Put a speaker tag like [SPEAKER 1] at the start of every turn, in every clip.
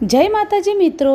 [SPEAKER 1] જય માતાજી મિત્રો,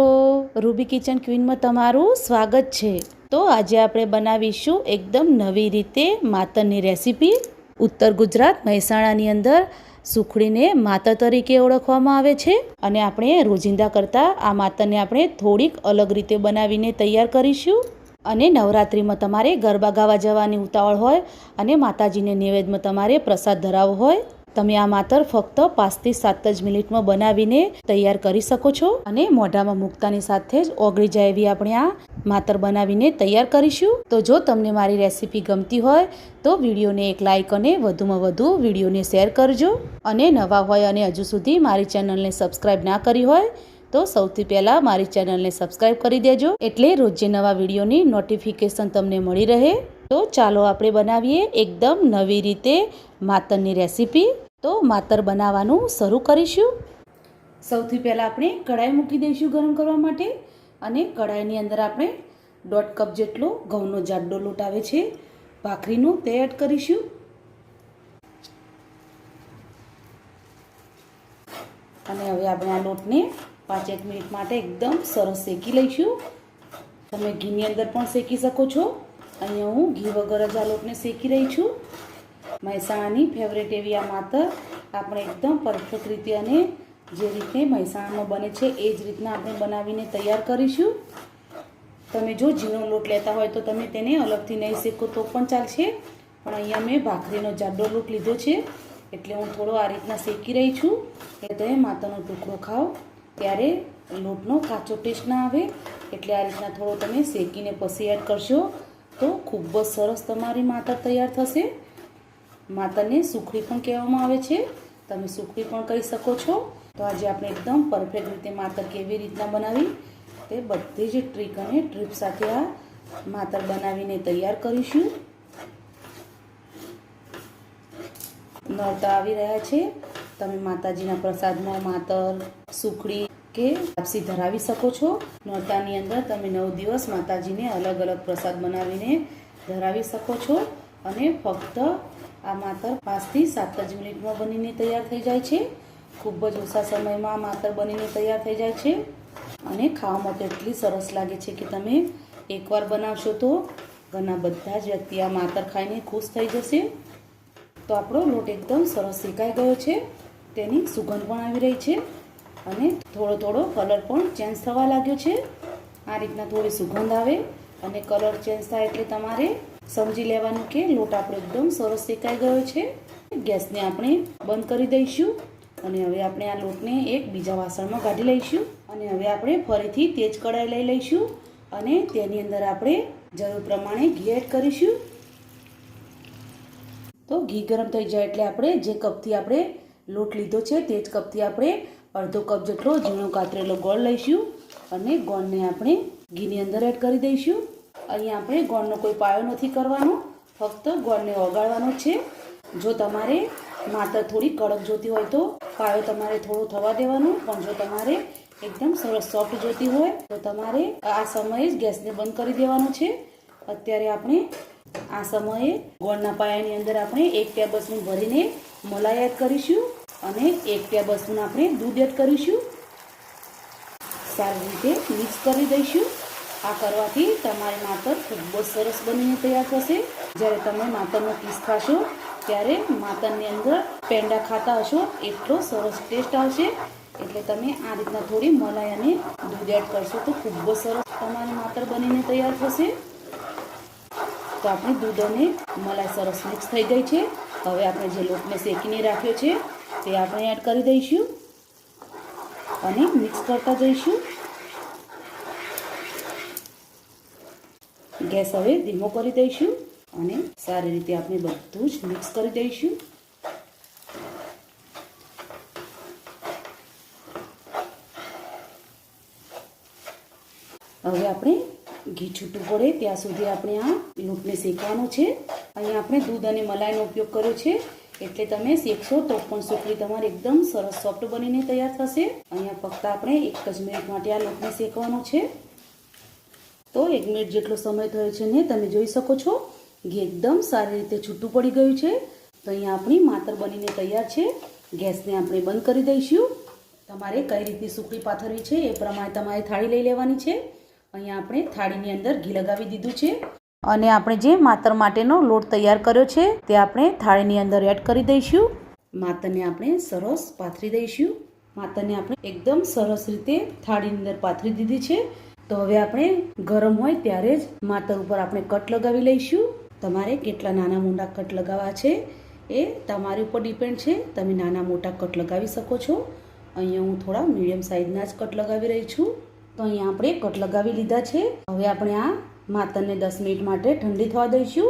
[SPEAKER 1] રૂબી કિચન ક્વીનમાં તમારું સ્વાગત છે. તો આજે આપણે બનાવીશું એકદમ નવી રીતે માતરની રેસીપી. ઉત્તર ગુજરાત મહેસાણાની અંદર સુખડીને માતર તરીકે ઓળખવામાં આવે છે અને આપણે રોજિંદા કરતાં આ માતરને આપણે થોડીક અલગ રીતે બનાવીને તૈયાર કરીશું. અને નવરાત્રિમાં તમારે ગરબા ગાવા જવાની ઉતાવળ હોય અને માતાજીને નૈવેદ્યમાં તમારે પ્રસાદ ધરાવવો હોય. તમે આ માતર ફક્ત પાંચથી સાત જ મિનિટમાં બનાવીને તૈયાર કરી શકો છો અને મોઢામાં મૂકતાની સાથે જ ઓગળી જાય એવી આપણે આ માતર બનાવીને તૈયાર કરીશું. તો જો તમને મારી રેસીપી ગમતી હોય, તો વિડીયોને એક લાઇક અને વધુમાં વધુ વિડીયોને શેર કરજો. અને નવા હોય અને હજુ સુધી મારી ચેનલને સબસ્ક્રાઈબ ના કરી હોય, તો સૌથી પહેલાં મારી ચેનલને સબસ્ક્રાઈબ કરી દેજો. એટલે રોજે નવા વિડીયોની નોટિફિકેશન તમને મળી રહે. તો ચાલો આપણે બનાવીએ એકદમ નવી રીતે માતરની રેસીપી. તો માતર બનાવવાનું શરૂ કરીશું. સૌથી પહેલાં આપણે કઢાઈ મૂકી દઈશું ગરમ કરવા માટે અને કઢાઈની અંદર આપણે દોઢ કપ જેટલો ઘઉંનો જાડો લોટ આવે છે, ભાખરીનું તે એડ કરીશું. અને હવે આપણે આ લોટને પાંચ એક મિનિટ માટે એકદમ સરસ શેકી લઈશું. તમે ઘીની અંદર પણ શેકી શકો છો. અહીંયા હું ઘી વગર જ આ લોટને શેકી રહી છું. મહેસાણાની ફેવરેટ એવી આ માતર આપણે એકદમ પરફેક્ટ રીતે અને જે રીતે મહેસાણામાં બને છે, એ જ રીતના આપણે બનાવીને તૈયાર કરીશું. તમે જો ઝીણો લોટ લેતા હોય તો તમે તેને અલગથી નહીં શેકો, તો પણ ચાલશે. પણ અહીંયા મેં ભાખરીનો જાડો લોટ લીધો છે, એટલે હું થોડો આ રીતના શેકી રહી છું. એટલે તમે માતાનો ટુકડો ખાઓ, ત્યારે લોટનો કાચો ટેસ્ટ ના આવે. એટલે આ રીતના થોડો તમે શેકીને પછી એડ કરશો, તો ખૂબ જ સરસ તમારી માતર તૈયાર થશે. માતરને સુખડી પણ કહેવામાં આવે છે. તમે સુખડી પણ કહી શકો છો. તો આજે આપણે એકદમ પરફેક્ટ રીતે માતર કેવી રીતના બનાવી, તે બધી જ ટ્રીક અને ટ્રીપ સાથે આ માતર બનાવીને તૈયાર કરીશું. નોરતા આવી રહ્યા છે. તમે માતાજીના પ્રસાદમાં માતર, સુખડી કે લાપસી ધરાવી શકો છો. નોરતાની અંદર તમે નવ દિવસ માતાજીને અલગ અલગ પ્રસાદ બનાવીને ધરાવી શકો છો અને ફક્ત આ માતર પાંચથી સાત જ મિનિટમાં બનીને તૈયાર થઈ જાય છે. ખૂબ જ ઓછા સમયમાં માતર બનીને તૈયાર થઈ જાય છે. અને ખાવામાં તો એટલી સરસ લાગે છે કે તમે એકવાર બનાવશો તો ઘરના બધા જ વ્યક્તિ આ માતર ખાઈને ખુશ થઈ જશે. તો આપણો લોટ એકદમ સરસ શેકાઈ ગયો છે. તેની સુગંધ પણ આવી રહી છે અને થોડો થોડો કલર પણ ચેન્જ થવા લાગ્યો છે. આ રીતના થોડી સુગંધ આવે અને કલર ચેન્જ થાય એટલે તમારે સમજી લેવાનું કે લોટ આપણો એકદમ સરસ શેકાઈ ગયો છે. ગેસને આપણે બંધ કરી દઈશું અને હવે આપણે આ લોટને એક બીજા વાસણમાં કાઢી લઈશું અને હવે આપણે ફરીથી તેજ કઢાઈ લઈ લઈશું અને તેની અંદર આપણે જરૂર પ્રમાણે ઘી એડ કરીશું. તો ઘી ગરમ થઈ જાય એટલે આપણે જે કપથી આપણે લોટ લીધો છે તે જ કપથી આપણે અડધો કપ જેટલો ઝીણો કાતરેલો ગોળ લઈશું અને ગોળને આપણે ઘીની અંદર એડ કરી દઈશું. અહીંયા આપણે ગોળનો કોઈ પાયો નથી કરવાનો. ફક્ત ગોળને ઓગાળવાનો છે. જો તમારે માત્ર થોડી કડક જોતી હોય તો પાયો તમારે થોડો થવા દેવાનો, પણ જો તમારે એકદમ સરસ સોફ્ટ જોતી હોય તો તમારે આ સમયે જ ગેસને બંધ કરી દેવાનો છે. અત્યારે આપણે આ સમયે ગોળના પાયાની અંદર આપણે એક ટેબલ સ્પૂન ભરીને મલાઈ એડ કરીશું અને એક ટેબલ આપણે દૂધ એડ કરીશું. સારી રીતે મિક્સ કરી દઈશું. આ કરવાથી તમારી માતર ખૂબ જ સરસ બનીને તૈયાર થશે. જ્યારે તમે માતરનો પીસ ખાશો, ત્યારે માતરની અંદર પેંડા ખાતા હશો. એટલો સરસ ટેસ્ટ આવશે. એટલે તમે આ રીતના થોડી મલાઈ અને દૂધ એડ કરશો તો ખૂબ જ સરસ તમારી માતર બનીને તૈયાર થશે. તો આપણી દૂધ અને મલાઈ સરસ મિક્સ થઈ ગઈ છે. હવે આપણે જે લોટને શેકીને રાખ્યો છે, તે આપણે એડ કરી દઈશું અને મિક્સ કરતા જઈશું. ગેસ હવે ધીમો કરી દઈશું અને સારી રીતે આપણે બધું જ મિક્સ કરી દઈશું. હવે આપણે ઘી છૂટું પડે ત્યાં સુધી આપણે આ લોટને શેકવાનો છે. અહીંયા આપણે દૂધ અને મલાઈનો ઉપયોગ કર્યો છે. એટલે તમે શેકશો તો પણ સુખડી તમારી એકદમ સરસ સોફ્ટ બનીને તૈયાર થશે. અહીંયા ફક્ત આપણે એક જ મિનિટ માટે આ લોટને શેકવાનો છે. તો એક મિનિટ જેટલો સમય થયો છે ને, તમે જોઈ શકો છો ઘી એકદમ સારી રીતે છૂટું પડી ગયું છે. તો અહીંયા આપણી માતર બનીને તૈયાર છે. ગેસને આપણે બંધ કરી દઈશું. તમારે કઈ રીતની સુકડી પાથરવી છે એ પ્રમાણે તમારે થાળી લઈ લેવાની છે. અહીંયા આપણે થાળીની અંદર ઘી લગાવી દીધું છે. અને આપણે જે માતર માટેનો લોટ તૈયાર કર્યો છે, તે આપણે થાળીની અંદર એડ કરી દઈશું. માતરને આપણે સરસ પાથરી દઈશું. માતરને આપણે એકદમ સરસ રીતે થાળીની અંદર પાથરી દીધી છે. તો હવે આપણે ગરમ હોય ત્યારે જ માતર ઉપર આપણે કટ લગાવી લઈશું. તમારે કેટલા નાના મોટા કટ લગાવવા છે એ તમારી ઉપર ડિપેન્ડ છે. તમે નાના મોટા કટ લગાવી શકો છો. અહીંયા હું થોડા મીડિયમ સાઇઝના જ કટ લગાવી રહી છું. તો અહીંયા આપણે કટ લગાવી લીધા છે. હવે આપણે આ માતરને દસ મિનિટ માટે ઠંડી થવા દઈશું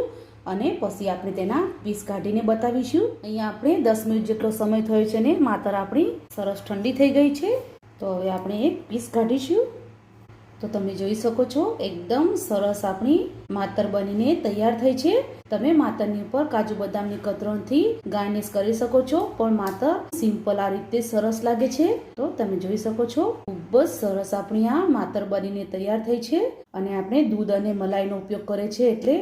[SPEAKER 1] અને પછી આપણે તેના પીસ કાઢીને બતાવીશું. અહીંયા આપણે દસ મિનિટ જેટલો સમય થયો છે ને, માતર આપણી સરસ ઠંડી થઈ ગઈ છે. તો હવે આપણે એક પીસ કાઢીશું. તો તમે જોઈ શકો છો, એકદમ સરસ આપણી માતર બનીને તૈયાર થઈ છે. તમે માતરની ઉપર કાજુ બદામની કતરણથી ગાર્નિશ કરી શકો છો, પણ માતર સિમ્પલ આ રીતે સરસ લાગે છે. તો તમે જોઈ શકો છો, ખૂબ જ સરસ આપણી આ માતર બનીને તૈયાર થઈ છે. અને આપણે દૂધ અને મલાઈનો ઉપયોગ કરે છે એટલે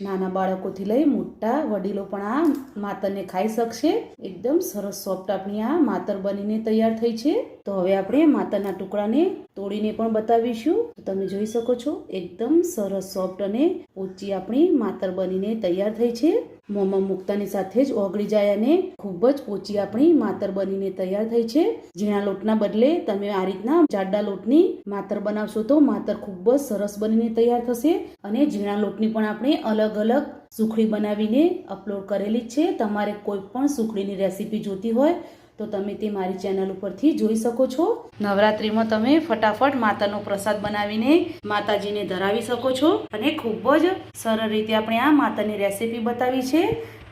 [SPEAKER 1] નાના બાળકોથી લઈ મોટા વડીલો પણ આ માતરને ખાઈ શકશે. એકદમ સરસ સોફ્ટ આપણી આ માતર બનીને તૈયાર થઈ છે. તો હવે આપણે માતરના ટુકડાને તોડીને પણ બતાવીશું. તમે જોઈ શકો છો, એકદમ સરસ સોફ્ટ અને ઊંચી આપણી માતર બનીને તૈયાર થઈ છે. મોંમાં મૂકતાની સાથે જ ઓગળી જાય અને ખૂબ જ પોચી આપણી માતર બનીને તૈયાર થઈ છે. ઝીણા લોટના બદલે તમે આ રીતના જાડા લોટની માતર બનાવશો તો માતર ખૂબ જ સરસ બનીને તૈયાર થશે અને ઝીણા લોટની પણ આપણે અલગ અલગ સુખડી બનાવીને અપલોડ કરેલી છે. તમારે કોઈ પણ સુખડીની રેસીપી જોતી હોય તો તમે તે મારી ચેનલ ઉપરથી જોઈ શકો છો. નવરાત્રિમાં તમે ફટાફટ માતાનો પ્રસાદ બનાવીને માતાજીને ધરાવી શકો છો અને ખૂબ જ સરળ રીતે આપણે આ માતાની રેસીપી બતાવી છે.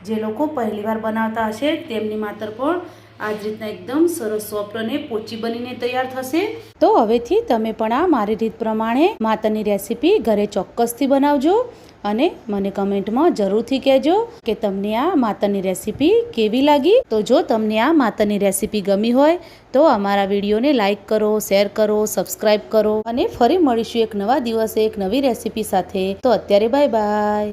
[SPEAKER 1] જે લોકો પહેલીવાર બનાવતા હશે, તેમની માતર પણ આ જ રીતના એકદમ સરસ સોફ્ટ અને પોચી બનીને તૈયાર થશે. તો હવેથી તમે પણ આ મારી રીત પ્રમાણે માતાની રેસીપી ઘરે ચોક્કસથી બનાવજો અને મને કમેન્ટમાં જરૂરથી કહેજો કે તમને આ માતરની રેસીપી કેવી લાગી. તો જો તમને આ માતરની રેસીપી ગમી હોય તો અમારા વિડીયોને લાઇક કરો, શેર કરો સબસ્ક્રાઈબ કરો અને ફરી મળીશું એક નવા દિવસે એક નવી રેસીપી સાથે. તો અત્યારે બાય બાય.